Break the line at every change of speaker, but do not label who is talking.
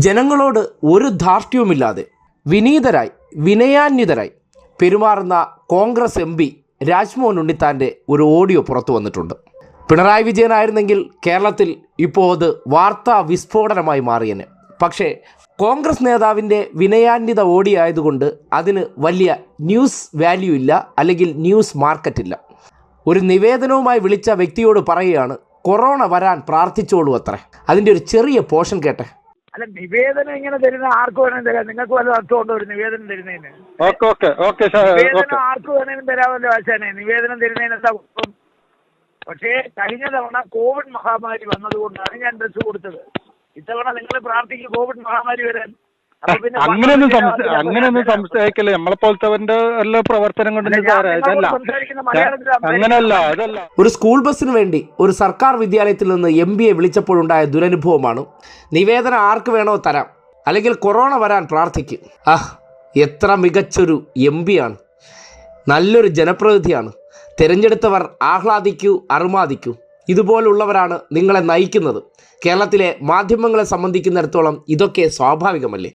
ജനങ്ങളോട് ഒരു ധാർഷ്ട്യവുമില്ലാതെ വിനീതരായി വിനയാന്വിതരായി പെരുമാറുന്ന കോൺഗ്രസ് എം പി രാജ്മോഹൻ ഉണ്ണിത്താന്റെ ഒരു ഓഡിയോ പുറത്തു വന്നിട്ടുണ്ട്. പിണറായി വിജയനായിരുന്നെങ്കിൽ കേരളത്തിൽ ഇപ്പോൾ അത് വാർത്താ വിസ്ഫോടനമായി മാറിയനെ. പക്ഷേ കോൺഗ്രസ് നേതാവിന്റെ വിനയാന്വിത ഓടിയായതുകൊണ്ട് അതിന് വലിയ ന്യൂസ് വാല്യൂ ഇല്ല അല്ലെങ്കിൽ ന്യൂസ് മാർക്കറ്റ് ഇല്ല. ഒരു നിവേദനവുമായി വിളിച്ച വ്യക്തിയോട് പറയുകയാണ് കൊറോണ വരാൻ പ്രാർത്ഥിച്ചോളൂ അത്രേ. അതിന്റെ ഒരു ചെറിയ പോർഷൻ കേട്ടെ.
അല്ല നിവേദനം ഇങ്ങനെ തരുന്ന ആർക്ക് വേണേലും തരാം. നിങ്ങൾക്ക് വല്ല അർത്ഥമുണ്ടോ ഒരു നിവേദനം തരുന്നതിന്?
ഓക്കെ ഓക്കെ ഓക്കെ സാർ
നിവേദനം ആർക്ക് വേണേലും തരാമല്ലോ ആശാനെ. നിവേദനം തരുന്നതിന് എന്താ കുഴപ്പം പക്ഷേ കഴിഞ്ഞ തവണ കോവിഡ് മഹാമാരി വന്നതുകൊണ്ടാണ് ഞാൻ ഡ്രസ്സ് കൊടുത്തത്. ഇത്തവണ നിങ്ങൾ പ്രാർത്ഥിക്കും കോവിഡ് മഹാമാരി വരാൻ.
അങ്ങനെയൊന്നും അങ്ങനെയൊന്നും സംശയിക്കല്ലേ? നമ്മളെ പോലത്തവന്റെ എല്ലാ പ്രവർത്തനം കൊണ്ട് സാറേ
മലയാളത്തിൽ
അങ്ങനല്ല അതല്ല
ഒരു സ്കൂൾ ബസ്സിന് വേണ്ടി ഒരു സർക്കാർ വിദ്യാലയത്തിൽ നിന്ന് എം ബി എ വിളിച്ചപ്പോഴുണ്ടായ ദുരനുഭവമാണ്. നിവേദനം ആർക്ക് വേണോ തരാം. അല്ലെങ്കിൽ കൊറോണ വരാൻ പ്രാർത്ഥിക്കും. ആഹ് എത്ര മികച്ചൊരു എം ആണ്. നല്ലൊരു ജനപ്രതിനിധിയാണ്. തിരഞ്ഞെടുത്തവർ ആഹ്ലാദിക്കൂ അറുമാദിക്കൂ. ഇതുപോലുള്ളവരാണ് നിങ്ങളെ നയിക്കുന്നത്. കേരളത്തിലെ മാധ്യമങ്ങളെ സംബന്ധിക്കുന്നിടത്തോളം ഇതൊക്കെ സ്വാഭാവികമല്ലേ?